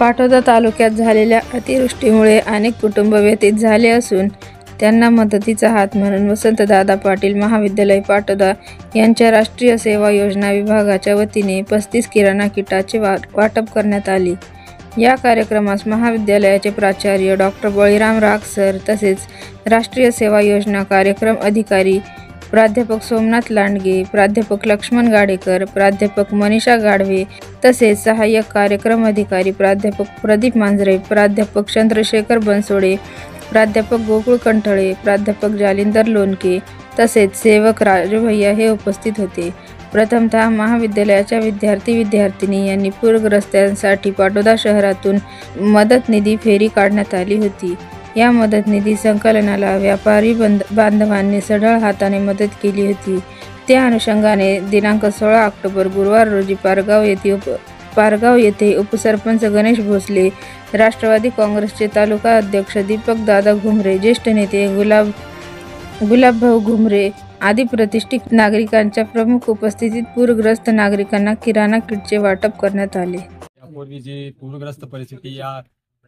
पाटोदा तालुक्यात झालेल्या अतिवृष्टीमुळे अनेक कुटुंब व्यतीत झाले असून त्यांना मदतीचा हात म्हणून वसंतदादा पाटील महाविद्यालय पाटोदा यांच्या राष्ट्रीय सेवा योजना विभागाच्या वतीने पस्तीस किराणा किटाचे वा वाटप करण्यात आले. या कार्यक्रमास महाविद्यालयाचे प्राचार्य डॉक्टर बळीराम राग सर तसेच राष्ट्रीय सेवा योजना कार्यक्रम अधिकारी प्राध्यापक सोमनाथ लांडगे प्राध्यापक लक्ष्मण गाडेकर प्राध्यापक मनीषा गाढवे तसेच सहाय्यक कार्यक्रम अधिकारी प्राध्यापक प्रदीप मांजरे प्राध्यापक चंद्रशेखर बनसोडे प्राध्यापक गोकुळ कंठळे प्राध्यापक जालिंदर लोणके तसेच सेवक राजूभैया हे उपस्थित होते. प्रथमतः महाविद्यालयाच्या विद्यार्थी विद्यार्थिनी यांनी पूरग्रस्तांसाठी पाटोदा शहरातून मदत निधी फेरी काढण्यात आली होती. या मदत निधी संकलनाला व्यापारी बंद बांधवांनी सढळ हाताने मदत केली होती. त्या अनुषंगाने दिनांक सोळा ऑक्टोबर गुरुवार रोजी पारगाव येथे उप पारगाव येथे उपसरपंच गणेश भोसले राष्ट्रवादी काँग्रेसचे तालुका अध्यक्ष दीपक दादा घुमरे ज्येष्ठ नेते गुलाब गुलाबभाऊ घुमरे आदी प्रतिष्ठित नागरिकांच्या प्रमुख उपस्थितीत पूरग्रस्त नागरिकांना किराणा किटचे वाटप करण्यात आले. यापूर्वी जी पूरग्रस्त परिस्थिती या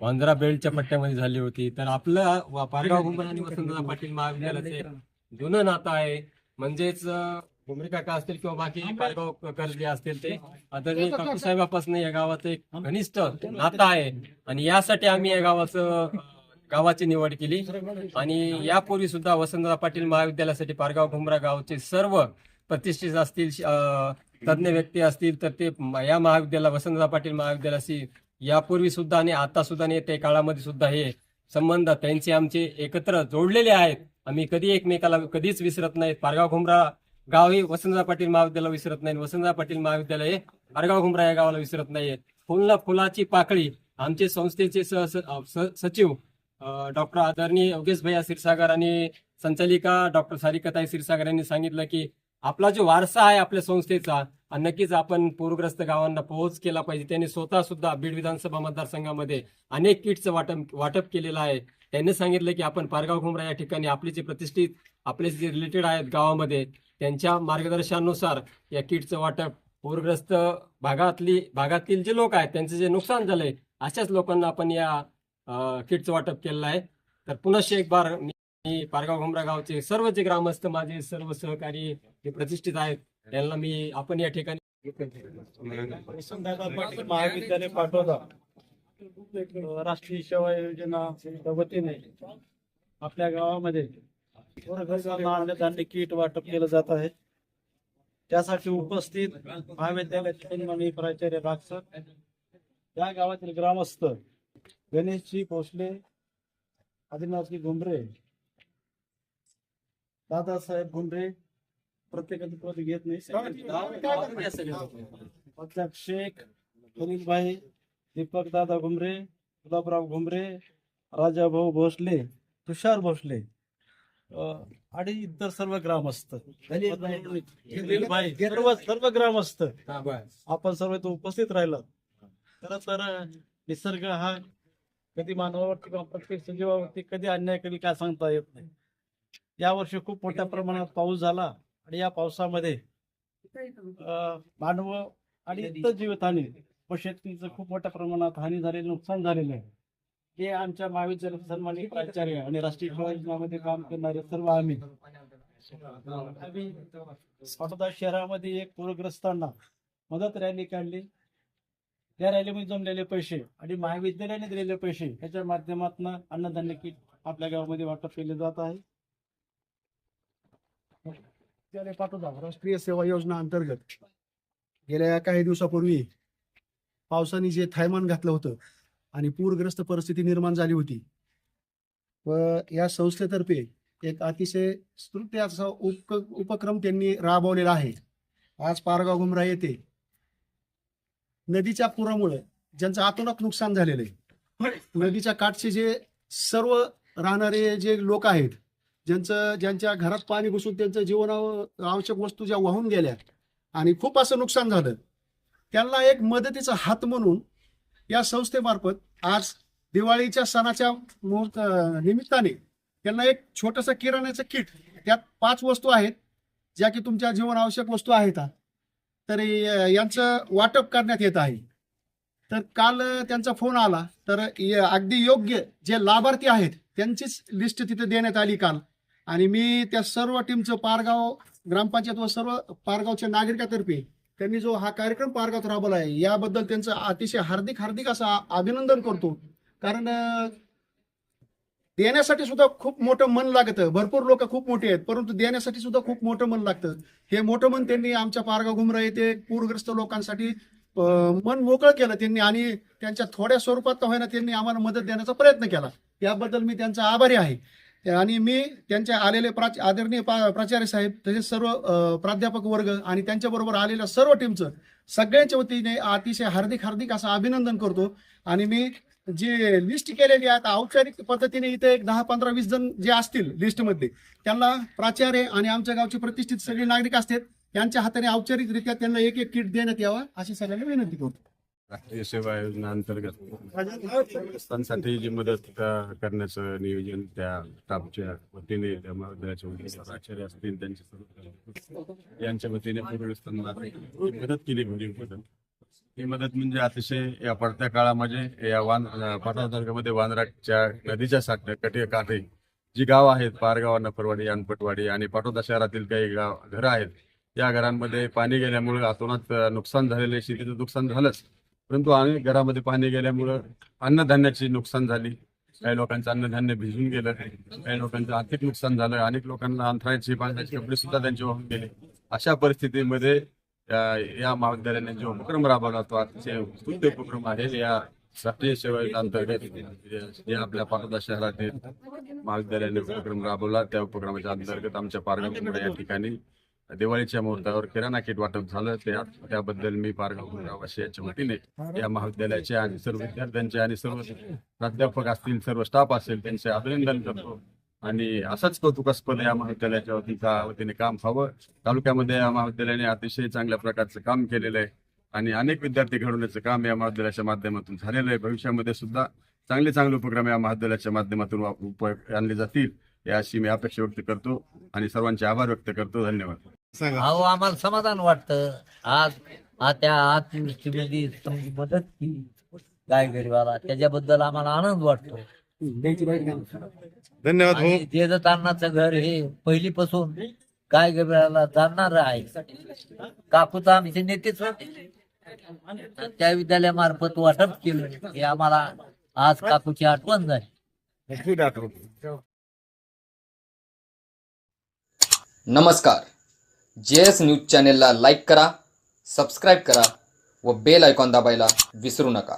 वांद्रा बेल्टच्या पट्ट्यामध्ये झाली होती. तर आपलं पारगाव घुमर आणि वसंतदादा पाटील महाविद्यालयाचे जुनं नातं आहे. म्हणजेच घुमरे काका असतील किंवा बाकी पारगाव कर्जे असतील ते. आदरणीय काकू साहेबापासून या गावाचं एक घनिष्ठ नातं आहे. आणि यासाठी आम्ही या गावाचं गावाची निवड केली. आणि यापूर्वी सुद्धा वसंतदादा पाटील महाविद्यालयासाठी पारगाव घुमरा गावचे सर्व प्रतिष्ठित असतील तज्ज्ञ व्यक्ती असतील तर ते या महाविद्यालय वसंतदादा पाटील महाविद्यालयाशी यापूर्वी सुद्धा आणि आता सुद्धा आणि येत्या काळामध्ये सुद्धा हे संबंध त्यांचे आमचे एकत्र जोडलेले आहेत. आम्ही कधी एकमेकाला कधीच विसरत नाहीत पारगाव घुमरा गाव हे वसंतराव पाटील महाविद्यालय विसरत नाही. वसंतराव पाटील महाविद्यालय हे पारगाव घुमरा या गावाला विसरत नाहीये फुलला फुलाची पाकळी आमचे संस्थेचे स- सचिव डॉक्टर आदरणीय योगेश भैया क्षीरसागर आणि संचालिका डॉक्टर सारिकाताई क्षीरसागर यांनी सांगितलं की आपला जो वारसा आहे आपल्या संस्थेचा आणि नक्कीच आपण पूरग्रस्त गावांना पोहोच केला पाहिजे. त्यांनी स्वतः सुद्धा बीड विधानसभा मतदारसंघामध्ये अनेक किटचं वाटप वाटप केलेलं आहे. त्यांनी सांगितलं की आपण पारगाव घुमरा या ठिकाणी आपले जे प्रतिष्ठित आपले जे रिलेटेड आहेत गावामध्ये त्यांच्या मार्गदर्शनानुसार या किटचं वाटप पूरग्रस्त भागातली भागातील जे लोक आहेत त्यांचं जे नुकसान झालंय अशाच लोकांना आपण या किटचं वाटप केलेलं आहे. तर पुन्हा एक बार मी पारगाव घुमरा गावचे सर्व जे ग्रामस्थ माझे सर्व सहकारी जे प्रतिष्ठित आहेत त्यांना मी आपण या ठिकाणी महाविद्यालय पाठवला. राष्ट्रीय सेवा योजना वतीने आपल्या गावामध्ये अन्नधान्य किट वाटप केलं जात आहे. त्यासाठी उपस्थित महाविद्यालयाचे प्राचार्य राक्षक या गावातील ग्रामस्थ गणेशजी भोसले आदिनाथजी घुमरे दादासाहेब गुंडे प्रत्येकाचं पद घेत नाही. अध्यक्ष शेख भाई दीपक दादा घुमरे गुलाबराव घुमरे राजाभाऊ भोसले तुषार भोसले आणि इतर सर्व ग्रामस्थ. भाई सर्व सर्व ग्रामस्थ. आपण सर्व इथं उपस्थित राहिलो खर तर निसर्ग हा कधी मानवावरती किंवा प्रत्येक सजीवावरती कधी अन्याय कधी काय सांगता येत नाही. यावर्षी खूप मोठ्या प्रमाणात पाऊस झाला आणि या पावसामध्ये मानव आणि इतर जीवितहानी व शेतकरीचं खूप मोठ्या प्रमाणात हानी झालेली नुकसान झालेलं आहे. हे आमच्या महाविद्यालयाचे सन्मानित प्राचार्य आणि राष्ट्रीय योजनामध्ये काम करणारे सर्व आम्ही. आम्ही पाटोदा शहरामध्ये एक पूरग्रस्तांना मदत रॅली काढली. त्या रॅलीमध्ये जमलेले पैसे आणि महाविद्यालयाने दिलेले पैसे याच्या माध्यमातून अन्नधान्य किट आपल्या गावामध्ये वाटप केले जात आहे. विद्यालय पाटोदा राष्ट्रीय सेवा योजना अंतर्गत गेल्या काही दिवसापूर्वी पावसाने जे थैमान घातलं होतं आणि पूरग्रस्त परिस्थिती निर्माण झाली होती. व या संस्थेतर्फे एक अतिशय स्तृत्याचा असा उप उपक्रम त्यांनी राबवलेला आहे. आज पारगाव गुमरा येथे नदीच्या पुरामुळे ज्यांचं आतोनात नुकसान झालेलं आहे. नदीच्या काठचे जे सर्व राहणारे जे लोक आहेत ज्यांचं ज्यांच्या घरात पाणी घुसून त्यांचं जीवन आवश्यक वस्तू ज्या वाहून गेल्या आणि खूप असं नुकसान झालं त्यांना एक मदतीचा हात म्हणून या संस्थेमार्फत आज दिवाळीच्या सणाच्या मुहूर्त निमित्ताने त्यांना एक छोटंसं किराण्याचं किट त्यात पाच वस्तू आहेत ज्या की तुमच्या जीवन आवश्यक वस्तू आहेत. तर यांचं वाटप करण्यात येत आहे. तर काल त्यांचा फोन आला तर अगदी योग्य जे लाभार्थी आहेत त्यांचीच लिस्ट तिथे देण्यात आली काल. आणि मी त्या सर्व टीमचं पारगाव ग्रामपंचायत व सर्व पारगावच्या नागरिकातर्फे त्यांनी जो हा कार्यक्रम पारगावात राबवला आहे याबद्दल त्यांचं अतिशय हार्दिक हार्दिक असं अभिनंदन करतो. कारण देण्यासाठी सुद्धा खूप मोठं मन लागतं. भरपूर लोक खूप मोठी आहेत परंतु देण्यासाठी सुद्धा खूप मोठं मन लागतं. हे मोठं मन त्यांनी आमच्या पारगाव घुमरा येथे पूरग्रस्त लोकांसाठी मन मोकळं केलं त्यांनी आणि त्यांच्या थोड्या स्वरूपात होईना त्यांनी आम्हाला मदत देण्याचा प्रयत्न केला. याबद्दल मी त्यांचा आभारी आहे. आणि मी त्यांच्या आलेले प्राच आदरणीय पा- प्राचार्य साहेब तसेच सर्व प्राध्यापक वर्ग आणि त्यांच्याबरोबर आलेल्या सर्व टीमचं सगळ्यांच्या वतीने अतिशय हार्दिक हार्दिक असं अभिनंदन करतो. आणि मी जे लिस्ट केलेली आहे आता औपचारिक पद्धतीने इथे एक दहा पंधरा वीस जण जे असतील लिस्टमध्ये त्यांना प्राचार्य आणि आमच्या गावचे प्रतिष्ठित सगळे नागरिक असतात. त्यांच्या हाताने औपचारिकरित्या त्यांना एक एक किट देण्यात यावा अशी सगळ्यांना विनंती करतो. राष्ट्रीय सेवा योजना अंतर्गत संस्थांसाठी जी मदत करण्याचं नियोजन त्या स्टाफच्या वतीने त्या महाविद्यालयाच्या वतीने प्राचार्य असतील त्यांचे सर्व यांच्या वतीने पूर्वस्तांना मदत केली म्हणजे मदत. ही मदत म्हणजे अतिशय या पडत्या काळामध्ये या वान पाटणा तालुक्यामध्ये वानराच्या नदीच्या साठ कटे काठी जी गाव आहेत पारगाव नफरवाडी अनपटवाडी आणि पाटोदा शहरातील काही गाव घरं आहेत या घरांमध्ये पाणी गेल्यामुळे अतोनात नुकसान झालेले शेतीचं नुकसान झालंच. परंतु अनेक घरामध्ये पाणी गेल्यामुळं अन्नधान्याची नुकसान झाली. काही लोकांचं अन्नधान्य भिजून गेलं. काही लोकांचं आर्थिक नुकसान झालं. अनेक लोकांना अंथरायचे पाण्याचे कपडे सुद्धा त्यांचे वाहून गेले. अशा परिस्थितीमध्ये या- या महाविद्यालयाने जो उपक्रम राबवला तो अतिशय स्तुत्य उपक्रम आहे. या राष्ट्रीय सेवा अंतर्गत जे आपल्या पारदा शहरातील महाविद्यालयाने उपक्रम राबवला त्या उपक्रमाच्या अंतर्गत आमच्या पारगाव या ठिकाणी दिवाळीच्या मुहूर्तावर किराणा किट वाटप झालं. त्या त्याबद्दल मी पारगाव याच्या वतीने या महाविद्यालयाचे आणि सर्व विद्यार्थ्यांचे आणि सर्व प्राध्यापक असतील सर्व स्टाफ असेल त्यांचे अभिनंदन करतो. आणि असंच कौतुकास्पद या महाविद्यालयाच्या वतीचा वतीने काम व्हावं. तालुक्यामध्ये या महाविद्यालयाने अतिशय चांगल्या प्रकारचं काम केलेलं आहे. आणि अनेक विद्यार्थी घडवण्याचं काम या महाविद्यालयाच्या माध्यमातून झालेलं आहे. भविष्यामध्ये सुद्धा चांगले चांगले उपक्रम या महाविद्यालयाच्या माध्यमातून उपयोग आणले जातील. याशी मी अपेक्षा व्यक्त करतो. आणि सर्वांचे आभार व्यक्त करतो. धन्यवाद. अहो आम्हाला समाधान वाटतं. आज आ त्या अतिवृष्टीमध्ये तुमची मदत केली. गाय गरीबाला. त्याच्याबद्दल आम्हाला आनंद वाटतो. धन्यवाद भाऊ. घर हे पहिलीपासून गाय गरीबाला जाणणार आहे काकूचा आमचे नेतेच होते. आणि त्या विद्यालयामार्फत वाटप केलं. हे आम्हाला आज काकूची आठवण झाली. नमस्कार. जे एस न्यूज चॅनेलला लाईक करा सबस्क्राईब करा व बेल आयकॉन दाबायला विसरू नका.